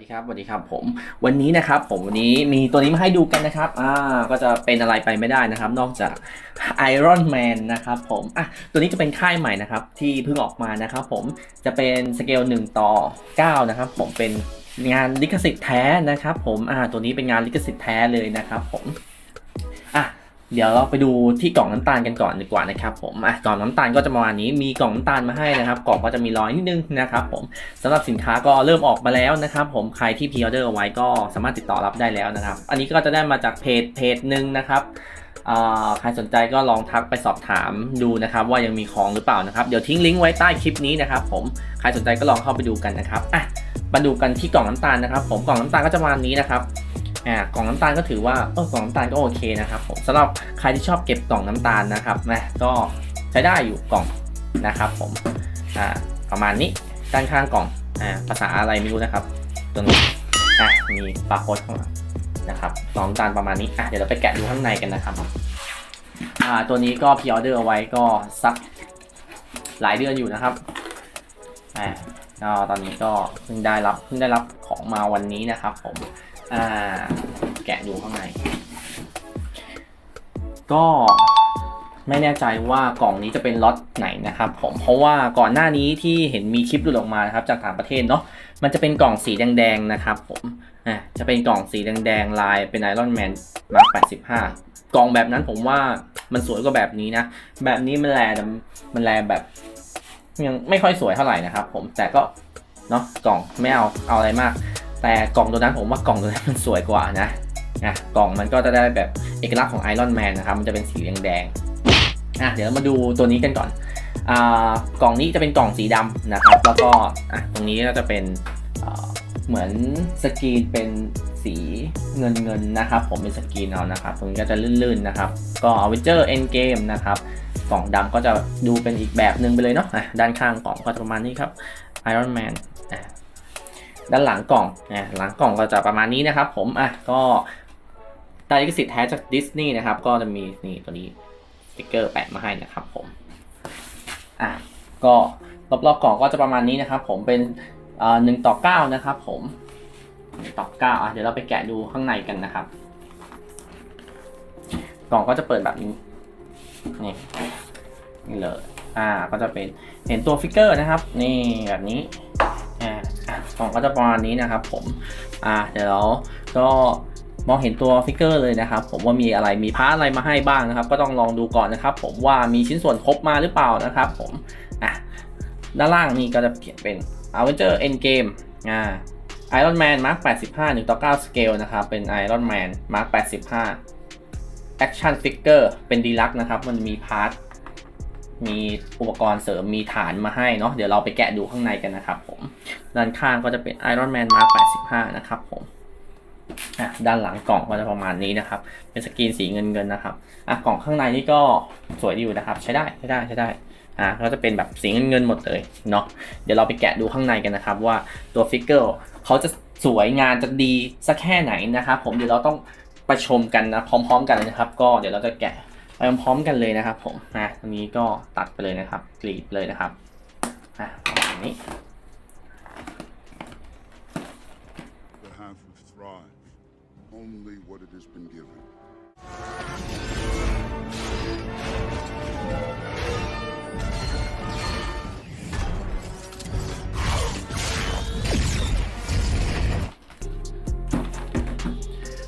ดีครับสวัสดีครับผมวันนี้นะครับผมวันนี้มีตัวนี้มาให้ดูกันนะครับอ่าก็จะเป็นอะไรไปไม่ได้นะครับ นอกจาก Iron Man นะครับผมอะตัวนี้จะเป็นค่ายใหม่นะครับ ที่เพิ่งออกมานะครับผมจะเป็นสเกล1ต่อ9นะครับผมเป็นงานลิขสิทธิ์แท้นะครับผมอ่าตัวนี้เป็นงานลิขสิทธิ์แท้เลยนะครับผมอะ เดี๋ยวเราไปดูที่กล่องน้ำตาลกันก่อนดีกว่านะครับผมอะกล่องน้ำตาลก็จะประมาณนี้มีกล่องน้ำตาลมาให้นะครับกล่องก็จะมีรอยนิดนึงนะครับผมสำหรับสินค้าก็เริ่มออกมาแล้วนะครับผมใครที่พ r ออเดอร์เอาไว้ก็สามารถติดต่อรับได้แล้วนะครับ อันนี้ก็จะได้มาจากเพจเพจหนึ่งนะครับอ่าใครสนใจก็ลองทักไปสอบถามดูนะครับ ว่ายังมีของหรือเปล่านะครับ เดี๋ยวทิ้งลิงก์ไว้ใต้คลิปนี้นะครับผมใครสนใจก็ลองเข้าไปดูกันนะครับอะมาดูกันที่กล่องน้ำตาลนะครับ ผมกล่องน้ำตาลก็จะประมาณนี้นะครับ อ่ากล่องน้ำตาลก็ถือว่าเออกล่องน้ำตาลก็โอเคนะครับผมสำหรับใครที่ชอบเก็บกล่องน้ำตาลนะครับนะก็ใช้ได้อยู่กล่องนะครับผมอ่าประมาณนี้ด้านข้างกล่องอ่าภาษาอะไรไม่รู้นะครับตัวนี้อะมีบาร์โค้ดข้างหลังนะครับสองจานประมาณนี้อะเดี๋ยวเราไปแกะดูข้างในกันนะครับอ่าตัวนี้ก็พ r ออเดอร์เอาไว้ก็สักหลายเดือนอยู่นะครับอ่าก็ตอนนี้ก็เพิ่งได้รับเพิ่งได้รับของมาวันนี้นะครับผม อ่า แกะดูข้างใน ก็ไม่แน่ใจว่ากล่องนี้จะเป็นล็อตไหนนะครับผมเพราะว่าก่อนหน้านี้ที่เห็นมีคลิปหลุดออกมานะครับจากต่างประเทศเนาะมันจะเป็นกล่องสีแดงๆนะครับผมอะจะเป็นกล่องสีแดงๆลายเป็นไอรอนแมนมา85 กล่องแบบนั้นผมว่ามันสวยกว่าแบบนี้นะ แบบนี้มันแลแต่มันแลแบบ ยังไม่ค่อยสวยเท่าไหร่นะครับผมแต่ก็เนาะกล่องไม่เอาเอาอะไรมาก แต่กล่องตัวนั้นผมว่ากล่องตัวนั้นมันสวยกว่านะนะกล่องมันก็จะได้แบบเอกลักษณ์ของไอรอนแมนนะครับ มันจะเป็นสีแดงๆอะเดี๋ยวมาดูตัวนี้กันก่อนอ่ากล่องนี้จะเป็นกล่องสีดำนะครับ แล้วก็อะตรงนี้ก็จะเป็นเหมือนสกรีนเป็นสีเงินเงินๆนะครับ ผมเป็นสกรีนเอานะครับ ตรงนี้ก็จะลื่นๆนะครับ ก็ Avenger Endgame นะครับกล่องดำก็จะดูเป็นอีกแบบหนึ่งไปเลยเนาะอะด้านข้างกล่องก็ประมาณนี้ครับ Iron Man อะ ด้านหลังกล่องอะหลังกล่องก็จะประมาณนี้นะครับ ผมอะก็ได้ลิขสิทธิ์แท้จากดิสนีย์นะครับ ก็จะมีนี่ตัวนี้สติกเกอร์แปะมาให้นะครับผมอะก็รอบๆกล่องก็จะประมาณนี้นะครับ ผมเป็นหนึ่งต่อเก้านะครับ ผมต่อเก้าอะเดี๋ยวเราไปแกะดูข้างในกันนะครับ กล่องก็จะเปิดแบบนี้นี่นี่เลยอ่าก็จะเป็นเห็นตัวฟิกเกอร์นะครับ นี่แบบนี้อ่าอะ กล่องก็จะประมาณนี้นะครับผมอ่าเดี๋ยวเราก็มองเห็นตัวฟิกเกอร์เลยนะครับผมว่ามีอะไรมีพาร์ทอะไรมาให้บ้างนะครับ ก็ต้องลองดูก่อนนะครับ ผมว่ามีชิ้นส่วนครบมาหรือเปล่านะครับ ผมอะด้านล่างนี่ก็จะเขียนเป็น Avenger Endgame อ่า Iron Man Mark 85 1ต่อ9 scale นะครับ เป็น Iron Man Mark 85 Action Figure เป็น Deluxe นะครับ มันมีพาร์ท มีอุปกรณ์เสริมมีฐานมาให้เนาะเดี๋ยวเราไปแกะดูข้างในกันนะครับผม ด้านข้างก็จะเป็น Iron Man Mark 85 นะครับผมอะด้านหลังกล่องก็จะประมาณนี้นะครับ เป็นสกรีนสีเงินเงินนะครับอะกล่องข้างในนี่ก็สวยดีอยู่นะครับ ใช้ได้ใช้ได้ใช้ได้อะก็จะเป็นแบบสีเงินเงินหมดเลยเนาะเดี๋ยวเราไปแกะดูข้างในกันนะครับ ว่าตัวฟิกเกอร์เขาจะสวยงานจะดีสักแค่ไหนนะครับผมเดี๋ยวเราต้องไปชมกันนะพร้อม ๆ กันนะครับ ก็เดี๋ยวเราจะแกะ ไปพร้อมๆกันเลยนะครับ ผมนะตรงนี้ก็ตัดไปเลยนะครับกรีดเลยนะครับอะประมาณนี้ The half would thrive. Only what it has been given.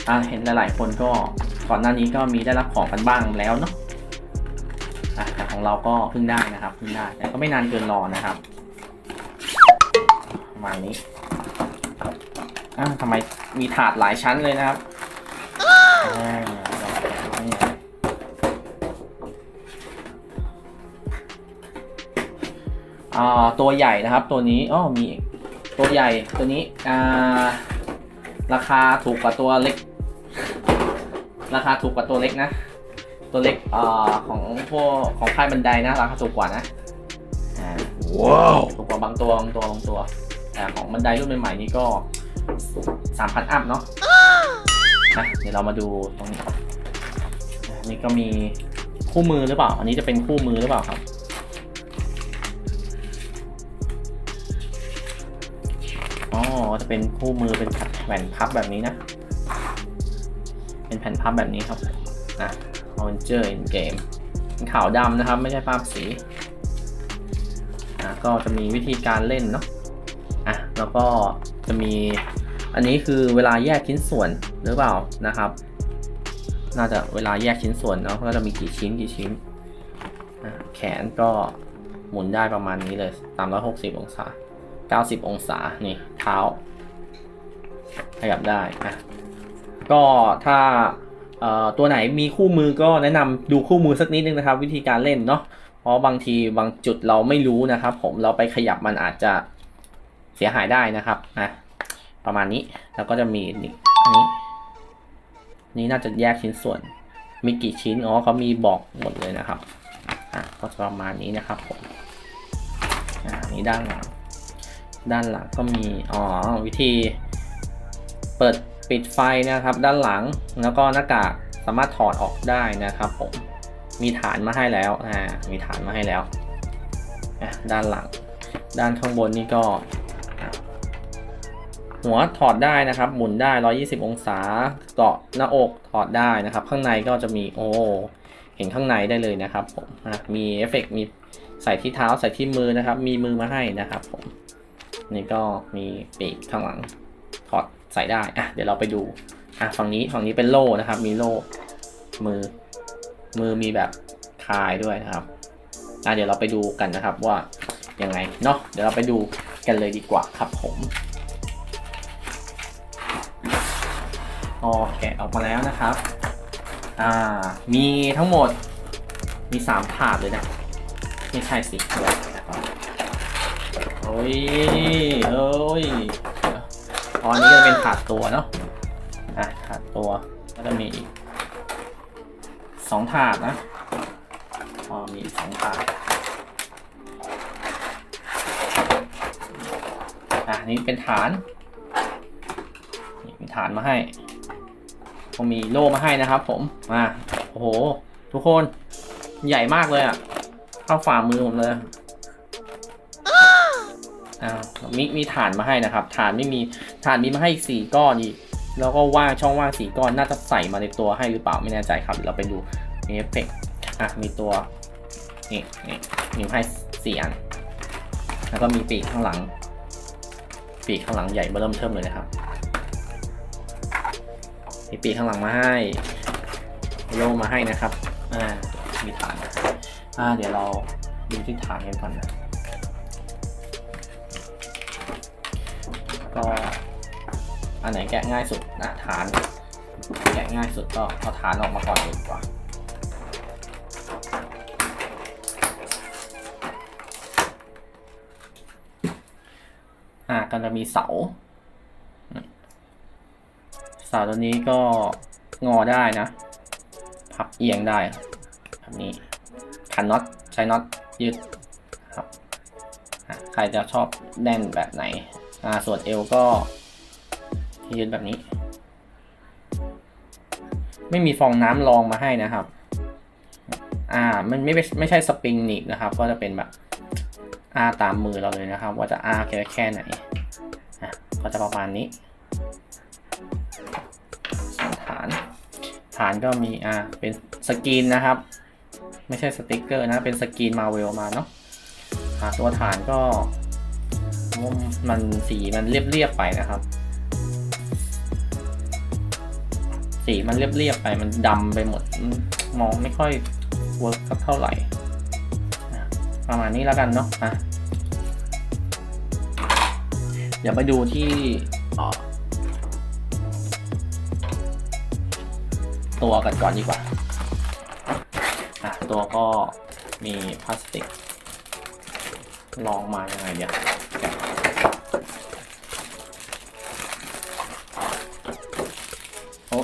อ่าเห็นหลายๆคนก็ ก่อนหน้านี้ก็มีได้รับของกันบ้างแล้วเนาะอะแต่ของเราก็เพิ่งได้นะครับเพิ่งได้แต่ก็ไม่นานเกินรอนะครับประมาณนี้อ้าวทำไมมีถาดหลายชั้นเลยนะครับตัวใหญ่นะครับตัวนี้อ้อมีตัวใหญ่ตัวนี้ราคาถูกกว่าตัวเล็ก ราคาถูกกว่าตัวเล็กนะ ตัวเล็กเอ่อของพวกของค่ายบันไดนะราคาถูกกว่านะอ่าว้าวถูกกว่าบางตัวบางตัวบางตัว แต่ของบันไดรุ่นใหม่ๆนี้ก็สามพันอัพเนาะนะเดี๋ยวเรามาดูตรงนี้ครับอ่านี่ก็มีคู่มือหรือเปล่า อันนี้จะเป็นคู่มือหรือเปล่าครับอ๋อจะเป็นเป็นคู่มือเป็นแผ่นพับแบบนี้นะ เป็นแผ่นพับแบบนี้ครับอะ Avenger in Game เป็นขาวดำนะครับ ไม่ใช่ภาพสีอะก็จะมีวิธีการเล่นเนาะอะแล้วก็จะมีอันนี้คือเวลาแยกชิ้นส่วนหรือเปล่านะครับ น่าจะเวลาแยกชิ้นส่วนเนาะก็จะมีกี่ชิ้นกี่ชิ้นอะแขนก็หมุนได้ประมาณนี้เลย 360 องศา 90 องศา นี่ เท้า ขยับได้นะ ก็ถ้าตัวไหนมีคู่มือก็แนะนำดูคู่มือสักนิดนึงนะครับ วิธีการเล่นเนาะเพราะบางทีบางจุดเราไม่รู้นะครับ ผมเราไปขยับมันอาจจะเสียหายได้นะครับนะประมาณนี้แล้วก็จะมีนี่อันนี้ นี่น่าจะแยกชิ้นส่วน มีกี่ชิ้นอ๋อเขามีบอกหมดเลยนะครับอะก็ประมาณนี้นะครับผมอ่านี่ด้านหลังด้านหลังก็มีอ๋อวิธีเปิด ปิดไฟนะครับด้านหลังแล้วก็หน้ากากสามารถถอดออกได้นะครับผมมีฐานมาให้แล้วอ่ามีฐานมาให้แล้วด้านหลัง ด้านข้างบนนี่ก็ หัวถอดได้นะครับ หมุนได้ 120 องศาเกาะหน้าอกถอดได้นะครับ ข้างในก็จะมีโอ้เห็นข้างในได้เลยนะครับผมมีเอฟเฟกต์มีใส่ที่เท้าใส่ที่มือนะครับ มีมือมาให้นะครับผมนี่ก็มีปีกข้างหลัง ถอดใส่ได้ อะ เดี๋ยวเราไปดู อะ ฝั่งนี้ ฝั่งนี้เป็นโล่นะครับ มีโล่ มือ มือมีแบบคายด้วยนะครับ อะ เดี๋ยวเราไปดูกันนะครับว่ายังไง เนาะ เดี๋ยวเราไปดูกันเลยดีกว่าครับผมอ๋อแกะออกมาแล้วนะครับ อ่า มีทั้งหมด มีสามถาดเลยนะ ไม่ใช่สิเดี๋ยวนะครับโอ้ยเอ้ย อ๋ออันนี้ก็จะเป็นถาดตัวเนาะอะถาดตัวก็จะมีอีกสองถาดนะอ๋อมีสองถาดอะนี่เป็นฐานนี่มีฐานมาให้ผมมีโล่มาให้นะครับ ผมมาโอ้โห ทุกคนใหญ่มากเลยอะเข้าฝ่ามือผมเลย อ่ามีมีฐานมาให้นะครับ ฐานไม่มีฐานมีมาให้อีกสี่ก้อนอีกแล้วก็ว่างช่องว่างสี่ก้อนน่าจะใส่มาในตัวให้หรือเปล่าไม่แน่ใจครับ เราไปดูมีเอฟเฟกอะมีตัวนี่นี่มีให้สี่อัน แล้วก็มีปีกข้างหลัง ปีกข้างหลังใหญ่เบิ่มเทิมเลยนะครับมีปีกข้างหลังมาให้โลมาให้นะครับอ่ามีฐานอ่าเดี๋ยวเราดูที่ฐานกันก่อนนะ ก็อันไหนแกะง่ายสุดนะฐาน แกะง่ายสุดก็เอาฐานออกมาก่อนดีกว่าอ่าก็จะมีเสาเสาตัวนี้ก็งอได้นะ พับเอียงได้แบบนี้ขันน็อตใช้น็อตยืดครับใครจะชอบแน่นแบบไหน อ่าส่วนเอวก็ยืดแบบนี้ ไม่มีฟองน้ำรองมาให้นะครับ อ่ามันไม่ไม่ใช่สปริงหนีบนะครับ ก็จะเป็นแบบอ้าตามมือเราเลยนะครับ ว่าจะอ้าแค่แค่ไหนอะก็จะประมาณนี้ ฐาน ฐานก็มีอ่าเป็นสกรีนนะครับ ไม่ใช่สติกเกอร์นะเป็นสกรีนมาเวลมาเนาะอ่าตัวฐานก็ มันสีมันเรียบๆไปนะครับ สีมันเรียบๆไปมันดำไปหมด มองไม่ค่อยเวิร์กเท่าไหร่ประมาณนี้แล้วกันเนาะอะเดี๋ยวไปดูที่ตัวกันก่อนดีกว่า อะ ตัวก็มีพลาสติก ลองมายังไงเดี๋ยวแกะ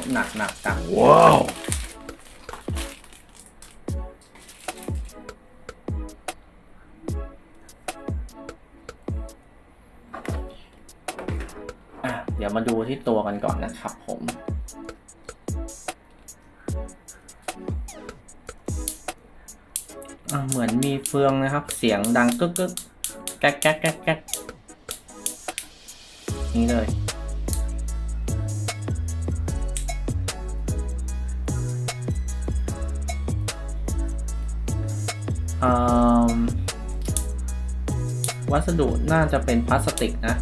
โอ้หนักหนักจังว้าวอะเดี๋ยวมาดูที่ตัวกันก่อนนะครับผมอะเหมือนมีเฟืองนะครับ เสียงดังกึกกึกแก๊กแก๊กแก๊กแก๊กนนี้เลย ดุน่าจะเป็นพลาสติกนะ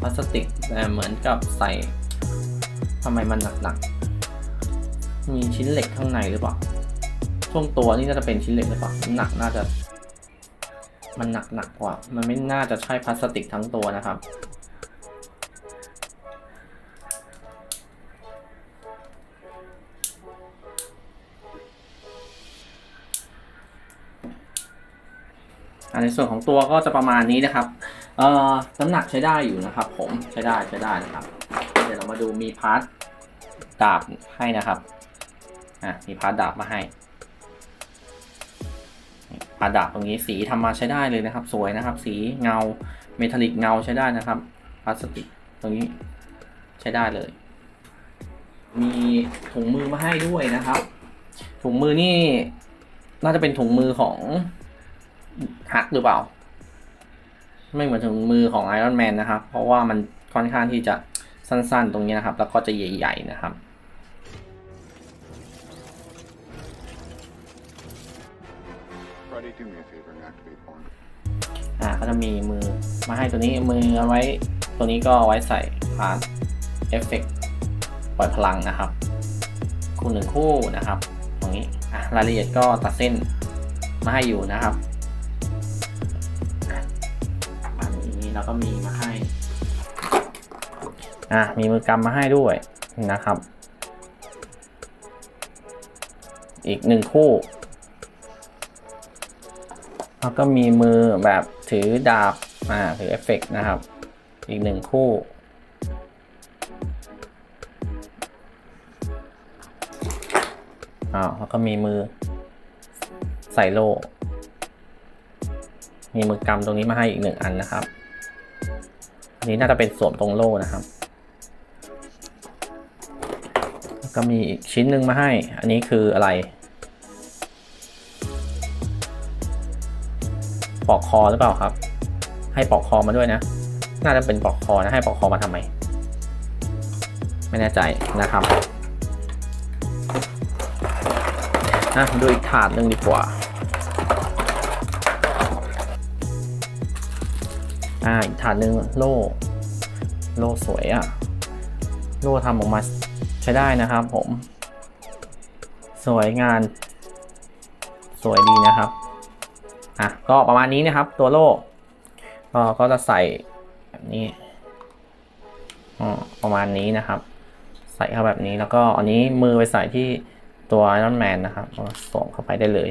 พลาสติกแต่เหมือนกับใส่ทำไมมันหนักๆ มีชิ้นเหล็กข้างในหรือเปล่า ช่วงตัวนี่น่าจะเป็นชิ้นเหล็กหรือเปล่าหนักน่าจะ มันหนักหนักกว่า มันไม่น่าจะใช่พลาสติกทั้งตัวนะครับ ในส่วนของตัวก็จะประมาณนี้นะครับเอ่อน้ำหนักใช้ได้อยู่นะครับ ผมใช้ได้ใช้ได้นะครับ เดี๋ยวเรามาดูมีพาร์ทดาบให้นะครับอะมีพาร์ทดาบมาให้พาร์ทดาบตรงนี้สีทำมาใช้ได้เลยนะครับ สวยนะครับ สีเงาเมทัลลิกเงาใช้ได้นะครับพลาสติกตรงนี้ใช้ได้เลย มีถุงมือมาให้ด้วยนะครับ ถุงมือนี่น่าจะเป็นถุงมือของ ฮักหรือเปล่า ไม่เหมือนถุงมือของไอรอนแมนนะครับ เพราะว่ามันค่อนข้างที่จะสั้นๆตรงนี้นะครับ แล้วก็จะใหญ่ๆนะครับ Friday, do me a favor and activate Horn. อ่าก็จะมีมือมาให้ตัวนี้มือเอาไว้ตัวนี้ก็เอาไว้ใส่พาร์ทเอฟเฟกปล่อยพลังนะครับ คู่หนึ่งคู่นะครับ ตรงนี้อะรายละเอียดก็ตัดเส้นมาให้อยู่นะครับ แล้วก็มีมาให้อะมีมือกำมาให้ด้วยนะครับ อีกหนึ่งคู่ แล้วก็มีมือแบบถือดาบอ่าถือเอฟเฟกต์นะครับ อีกหนึ่งคู่อ่าแล้วก็มีมือใส่โล มีมือกำตรงนี้มาให้อีกหนึ่งอันนะครับ อันนี้น่าจะเป็นสวมตรงโล่นะครับก็มีอีกชิ้นหนึ่งมาให้ อันนี้คืออะไร ปอกคอหรือเปล่าครับ ให้ปอกคอมาด้วยนะ น่าจะเป็นปอกคอนะ ให้ปอกคอมาทำไม ไม่แน่ใจนะครับนะดูอีกถาดหนึ่งดีกว่า อ่าอีกถาดหนึ่งโล่โล่สวยอะ่ะโล่ทำออกมาใช้ได้นะครับผม สวยงาน สวยดีนะครับอะก็ประมาณนี้นะครับ ตัวโล่ก็ก็จะใส่แบบนี้อ๋อประมาณนี้นะครับ ใส่เข้าแบบนี้แล้วก็อันนี้มือไปใส่ที่ตัวไอรอนแมนนะครับสวมเข้าไปได้เลย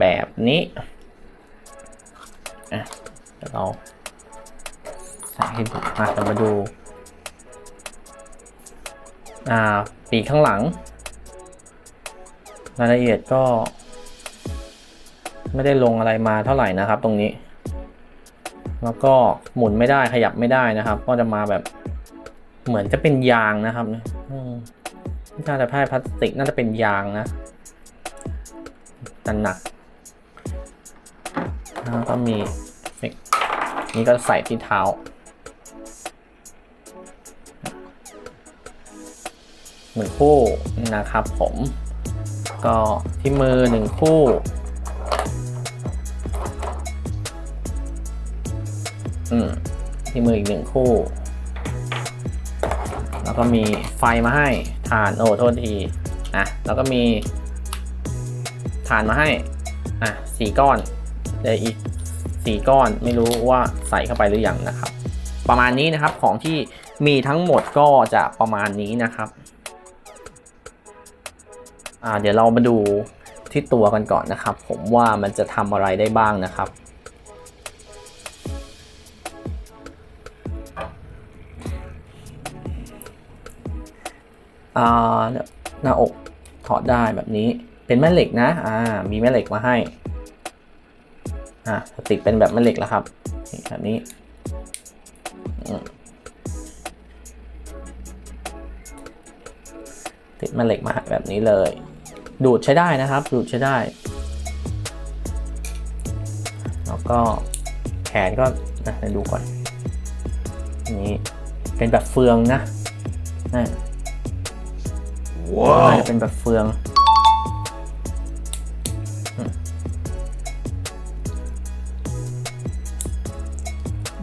แบบนี้อะ เดี๋ยวเราใส่ให้ดูอะเรามาดู อ่าปีกข้างหลัง รายละเอียดก็ ไม่ได้ลงอะไรมาเท่าไหร่นะครับ ตรงนี้ แล้วก็หมุนไม่ได้ขยับไม่ได้นะครับ ก็จะมาแบบเหมือนจะเป็นยางนะครับน่าจะแพ้พลาสติกน่าจะเป็นยางนะแต่หนักแล้วก็มี นี่ก็ใส่ที่เท้า หนึ่งคู่นะครับผม ก็ที่มือหนึ่งคู่ อืม ที่มืออีกหนึ่งคู่ แล้วก็มีไฟมาให้ฐานโอ้โทษทีอะแล้วก็มีฐานมาให้ อะสี่ก้อนเดี๋ยวอีก สี่ก้อนไม่รู้ว่าใส่เข้าไปหรือยังนะครับ ประมาณนี้นะครับของที่มีทั้งหมดก็จะประมาณนี้นะครับเดี๋ยวเรามาดูที่ตัวกันก่อนนะครับ ผมว่ามันจะทำอะไรได้บ้างนะครับอาหน้าอกถอดได้แบบนี้เป็นแม่เหล็กนะ อ่า มีแม่เหล็กมาให้ อ่าติดเป็นแบบแม่เหล็กแล้วครับนี่แบบนี้อืมติดแม่เหล็กมาให้แบบนี้เลย ดูดใช้ได้นะครับ ดูดใช้ได้ แล้วก็แขนก็นะเดี๋ยวดูก่อนอันนี้เป็นแบบเฟืองนะอะ Wow. น่าจะเป็นแบบเฟือง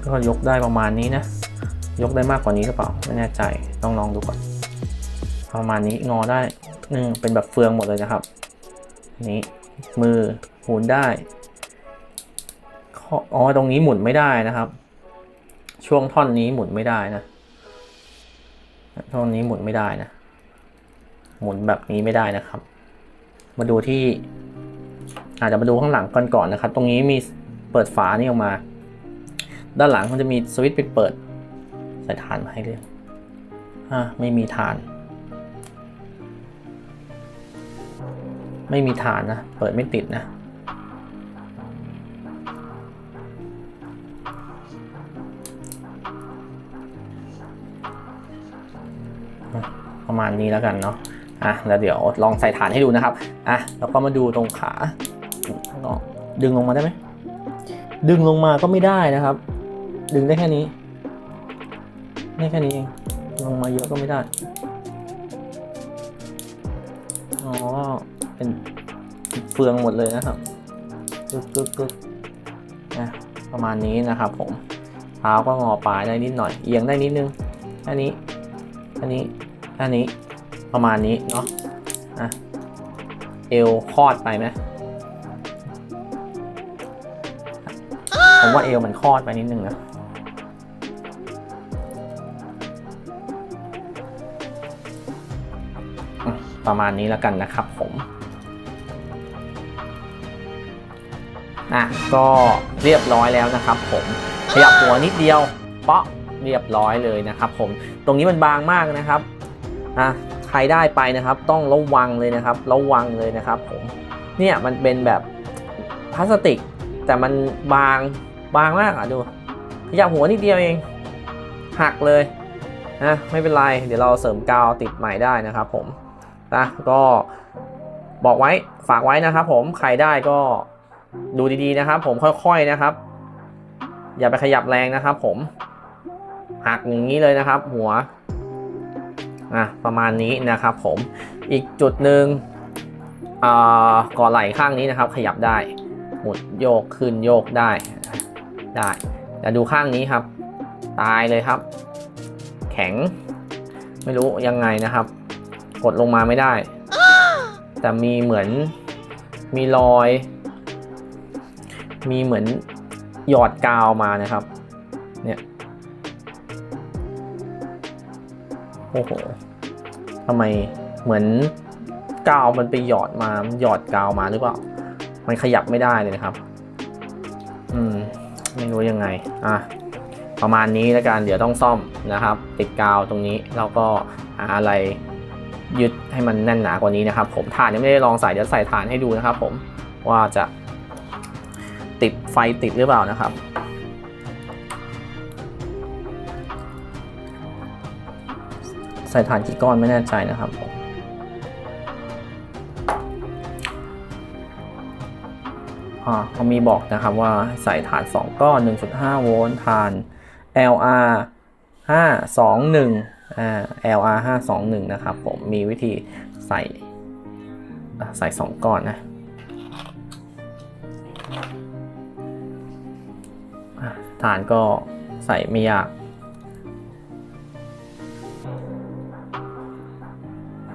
ก็ยกได้ประมาณนี้นะ ยกได้มากกว่านี้หรือเปล่า ไม่แน่ใจ ต้องลองดูก่อน ประมาณนี้งอได้นึ่งเป็นแบบเฟืองหมดเลยนะครับ นี้มือหมุนได้ข้ออ๋อ ตรงนี้หมุนไม่ได้นะครับ ช่วงท่อนนี้หมุนไม่ได้นะ ท่อนนี้หมุนไม่ได้นะ หมุนแบบนี้ไม่ได้นะครับ มาดูที่อาจจะมาดูข้างหลังก่อนก่อนนะครับ ตรงนี้มีเปิดฝานี่ออกมา ด้านหลังมันจะมีสวิตช์ปิดเปิด ใส่ฐานมาให้เลยอ่าไม่มีฐาน ไม่มีฐานนะ เปิดไม่ติดนะประมาณนี้แล้วกันเนาะ อะ แล้วเดี๋ยวลองใส่ฐานให้ดูนะครับ อะ แล้วก็มาดูตรงขากดึงลงมาได้ไหม ดึงลงมาก็ไม่ได้นะครับ ดึงได้แค่นี้ได้แค่นี้เอง ลงมาเยอะก็ไม่ได้ อ๋อ เป็นเฟืองหมดเลยนะครับกึกกึกกึกนะประมาณนี้นะครับผม เท้าก็งอปลายได้นิดหน่อย เอียงได้นิดนึง อันนี้ อันนี้ อันนี้ ประมาณนี้เนาะอะเอวคลอดไปไหมผมว่าเอวมันคลอดไปนิดนึงนะ ประมาณนี้แล้วกันนะครับผมอะก็เรียบร้อยแล้วนะครับผมขยับหัวนิดเดียวเปาะเรียบร้อยเลยนะครับผมตรงนี้มันบางมากนะครับอะใครได้ไปนะครับต้องระวังเลยนะครับ ระวังเลยนะครับผมเนี่ยมันเป็นแบบพลาสติก แต่มันบางบางมากอะดู ขยับหัวนิดเดียวเองหักเลยนะไม่เป็นไร เดี๋ยวเราเสริมกาวติดใหม่ได้นะครับผม นะก็บอกไว้ฝากไว้นะครับ ผมใครได้ก็ดูดีๆนะครับ ผมค่อยๆนะครับ อย่าไปขยับแรงนะครับ ผมหักอย่างนี้เลยนะครับ หัวอะประมาณนี้นะครับ ผมอีกจุดหนึ่งอ่าก่อไหล่ข้างนี้นะครับ ขยับได้ หมุนโยกขึ้นโยกได้ได้แต่ดูข้างนี้ครับ ตายเลยครับ แข็งไม่รู้ยังไงนะครับ กดลงมาไม่ได้ แต่มีเหมือนมีรอย มีเหมือนหยอดกาวมานะครับ เนี่ย โอ้โหทำไมเหมือนกาวมันไปหยอดมาหยอดกาวมาหรือเปล่า มันขยับไม่ได้เลยนะครับ อืม ไม่รู้ยังไง อะ ประมาณนี้แล้วกัน เดี๋ยวต้องซ่อมนะครับ ติดกาวตรงนี้ แล้วก็หาอะไร ยึดให้มันแน่นหนากว่านี้นะครับผมฐานยังไม่ได้ลองใส่เดี๋ยวใส่ฐานให้ดูนะครับผมว่าจะติดไฟติดหรือเปล่านะครับ ใส่ฐานกี่ก้อนไม่แน่ใจนะครับผมอ่าเขามีบอกนะครับว่าใส่ฐาน 2 ก้อน 1.5 โวลต์ฐาน LR 521อ่า LR 521นะครับผมมีวิธีใส่อะใส่ 2 ก้อนนะฐานก็ใส่ไม่ยาก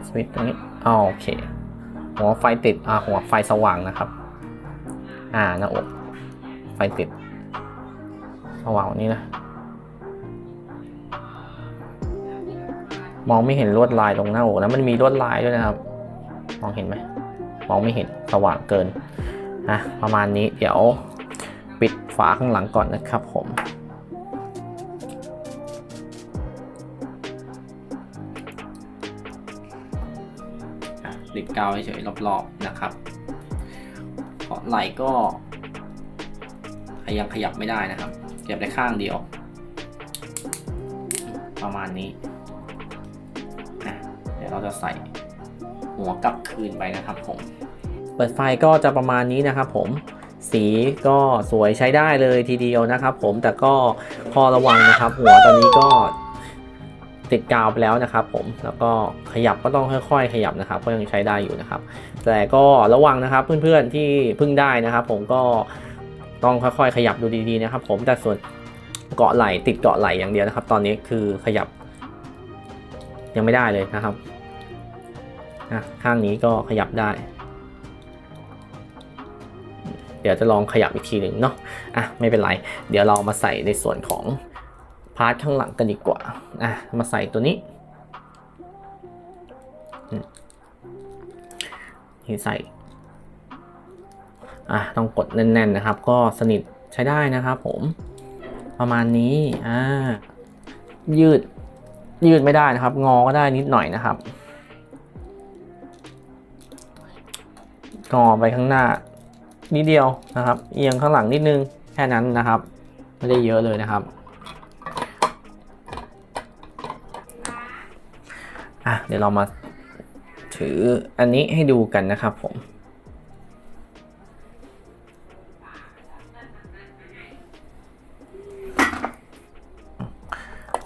สวิตตรงนี้โอเค หัวไฟติดอ่าหัวไฟสว่างนะครับ อ่าหน้าอกไฟติด สว่างนี้นะ มองไม่เห็นลวดลายตรงหน้าอกนะมันมีลวดลายด้วยนะครับ มองเห็นไหมมองไม่เห็นสว่างเกินอะประมาณนี้เดี๋ยวปิดฝาข้างหลังก่อนนะครับผมติดกาวเฉยๆรอบๆนะครับเกาะไหลก็ยังขยับไม่ได้นะครับขยับได้ข้างเดียว ประมาณนี้ จะใส่หัวกลับคืนไปนะครับผม เปิดไฟก็จะประมาณนี้นะครับผมสีก็สวยใช้ได้เลยทีเดียวนะครับ ผมแต่ก็พอระวังนะครับ หัวตอนนี้ก็ติดกาวไปแล้วนะครับ ผมแล้วก็ขยับก็ต้องค่อย ๆ ขยับนะครับก็ยังใช้ได้อยู่นะครับ แต่ก็ระวังนะครับเพื่อนๆที่เพิ่งได้นะครับ ผมก็ต้องค่อยๆ ขยับดูดีๆนะครับ ผมแต่ส่วนเกาะไหล่ติดเกาะไหล่อย่างเดียวนะครับ ตอนนี้คือขยับยังไม่ได้เลยนะครับ นะข้างนี้ก็ขยับได้ เดี๋ยวจะลองขยับอีกทีหนึ่งเนาะอะไม่เป็นไร เดี๋ยวเรามาใส่ในส่วนของพาร์ทข้างหลังกันดีกว่าอะมาใส่ตัวนี้นี่ใส่อะต้องกดแน่นๆนะครับ ก็สนิทใช้ได้นะครับผมประมาณนี้อ่ายืดยืดไม่ได้นะครับ งอก็ได้นิดหน่อยนะครับ งอไปข้างหน้านิดเดียวนะครับ เอียงข้างหลังนิดนึงแค่นั้นนะครับ ไม่ได้เยอะเลยนะครับอะเดี๋ยวเรามาถืออันนี้ให้ดูกันนะครับผม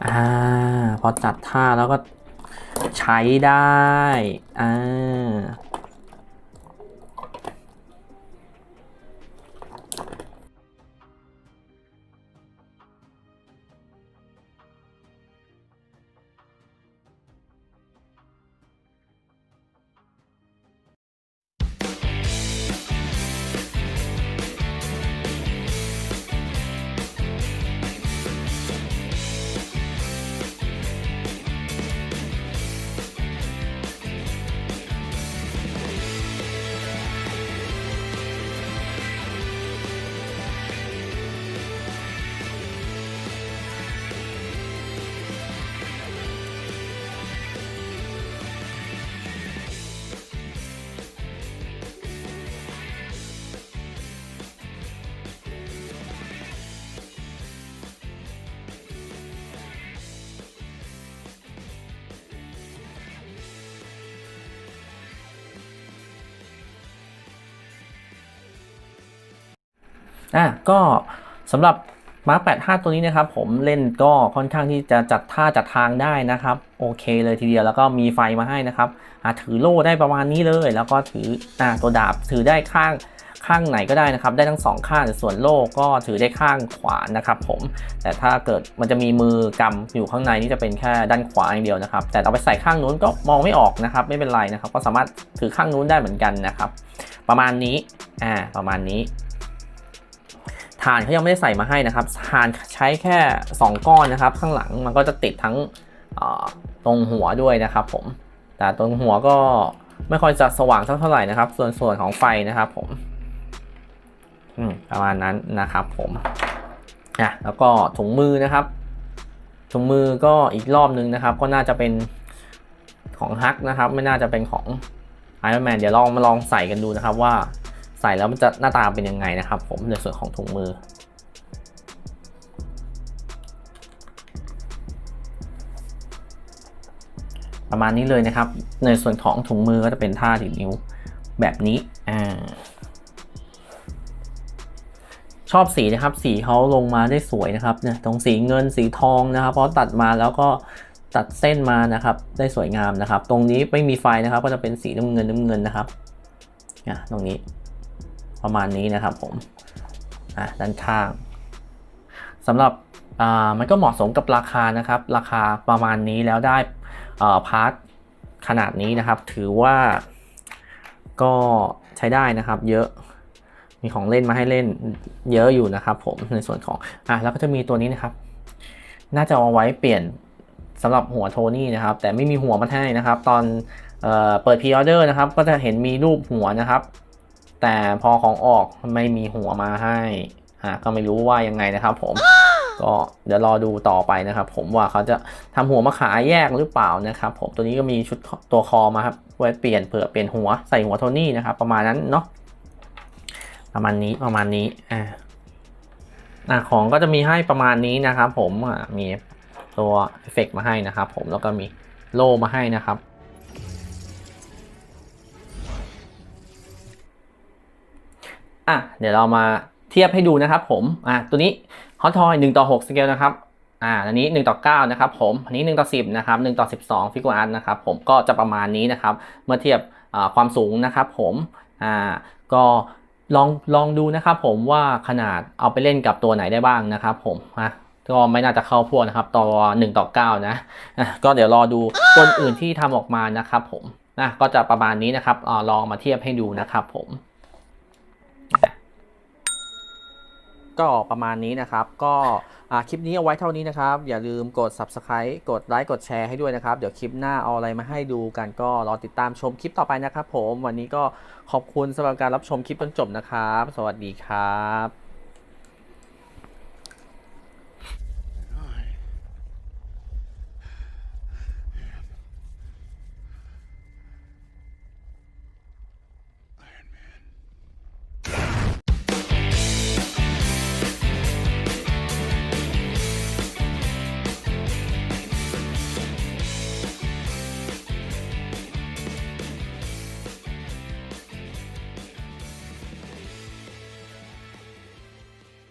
อ่าพอจัดท่าแล้วก็ใช้ได้อ่า อะก็สำหรับมาร์ค85 ตัวนี้นะครับ ผมเล่นก็ค่อนข้างที่จะจัดท่าจัดทางได้นะครับ โอเคเลยทีเดียวแล้วก็มีไฟมาให้นะครับอะถือโล่ได้ประมาณนี้เลย แล้วก็ถืออะตัวดาบถือได้ข้างข้างไหนก็ได้นะครับ ได้ทั้งสองข้างแต่ส่วนโล่ก็ถือได้ข้างขวานะครับ ผม แต่ถ้าเกิดมันจะมีมือกำอยู่ข้างในนี่จะเป็นแค่ด้านขวาอย่างเดียวนะครับ แต่เอาไปใส่ข้างนู้นก็มองไม่ออกนะครับ ไม่เป็นไรนะครับ ก็สามารถถือข้างนู้นได้เหมือนกันนะครับ ประมาณนี้อ่าประมาณนี้ ฐานเขายังไม่ได้ใส่มาให้นะครับฐานใช้แค่ 2 ก้อนนะครับ ข้างหลังมันก็จะติดทั้งตรงหัวด้วยนะครับผม แต่ตรงหัวก็ไม่ค่อยจะสว่างสักเท่าไหร่นะครับ ส่วนส่วนของไฟนะครับผมประมาณนั้นนะครับผมอะแล้วก็ถุงมือนะครับถุงมือก็อีกรอบนึงนะครับ ก็น่าจะเป็นของฮักนะครับ ไม่น่าจะเป็นของ Iron Man เดี๋ยวลองมาลองใส่กันดูนะครับว่า ใส่แล้วมันจะหน้าตาเป็นยังไงนะครับ ผมในส่วนของถุงมือ ประมาณนี้เลยนะครับ ในส่วนของถุงมือก็จะเป็นท่าดีนิ้วแบบนี้อ่าชอบสีนะครับ สีเขาลงมาได้สวยนะครับเนี่ยตรงสีเงินสีทองนะครับ เพราะตัดมาแล้วก็ตัดเส้นมานะครับ ได้สวยงามนะครับ ตรงนี้ไม่มีไฟนะครับ ก็จะเป็นสีน้ำเงินน้ำเงินนะครับอะตรงนี้ ประมาณนี้นะครับผมอะด้านข้างสำหรับอ่ามันก็เหมาะสมกับราคานะครับ ราคาประมาณนี้แล้วได้อ่าพาร์ทขนาดนี้นะครับ ถือว่าก็ใช้ได้นะครับ เยอะมีของเล่นมาให้เล่นเยอะอยู่นะครับ ผมในส่วนของอะแล้วก็จะมีตัวนี้นะครับ น่าจะเอาไว้เปลี่ยนสำหรับหัวโทนี่นะครับ แต่ไม่มีหัวมาให้นะครับ ตอนเอเปิดพรีออเดอร์นะครับ ก็จะเห็นมีรูปหัวนะครับ แต่พอของออกไม่มีหัวมาให้อ่าก็ไม่รู้ว่ายังไงนะครับผมก็เดี๋ยวรอดูต่อไปนะครับ ผมว่าเขาจะทำหัวมาขายแยกหรือเปล่านะครับ ผมตัวนี้ก็มีชุดตัวคอมาครับไว้เปลี่ยนเผื่อเปลี่ยนหัวใส่หัวโทนี่นะครับ ประมาณนั้นเนาะประมาณนี้ประมาณนี้อ่าอะของก็จะมีให้ประมาณนี้นะครับ ผมอะมีตัวเอฟเฟกมาให้นะครับ ผมแล้วก็มีโล่มาให้นะครับ อะเดี๋ยวเรามาเทียบให้ดูนะครับผมอะตัวนี้ฮอตทอย1ต่อ6สเกลนะครับอ่าอันนี้1ต่อ9นะครับผมอันนี้1ต่อ10นะครับ1ต่อ12ฟิกอาร์ตนะครับผมก็จะประมาณนี้นะครับเมื่อเทียบความสูงนะครับผมอ่าก็ลองลองดูนะครับผมว่าขนาดเอาไปเล่นกับตัวไหนได้บ้างนะครับผมอะก็ไม่น่าจะเข้าพวกนะครับต่อ1ต่อ9นะอะก็เดี๋ยวรอดูตัวอื่นที่ทำออกมานะครับผมนะก็จะประมาณนี้นะครับอลองมาเทียบให้ดูนะครับผม ก็ประมาณนี้นะครับ ก็คลิปนี้เอาไว้เท่านี้นะครับ อย่าลืมกด subscribe กดไลค์กดแชร์ให้ด้วยนะครับ เดี๋ยวคลิปหน้าเอาอะไรมาให้ดูกันก็รอติดตามชมคลิปต่อไปนะครับผม วันนี้ก็ขอบคุณสำหรับการรับชมคลิปจนจบนะครับ สวัสดีครับ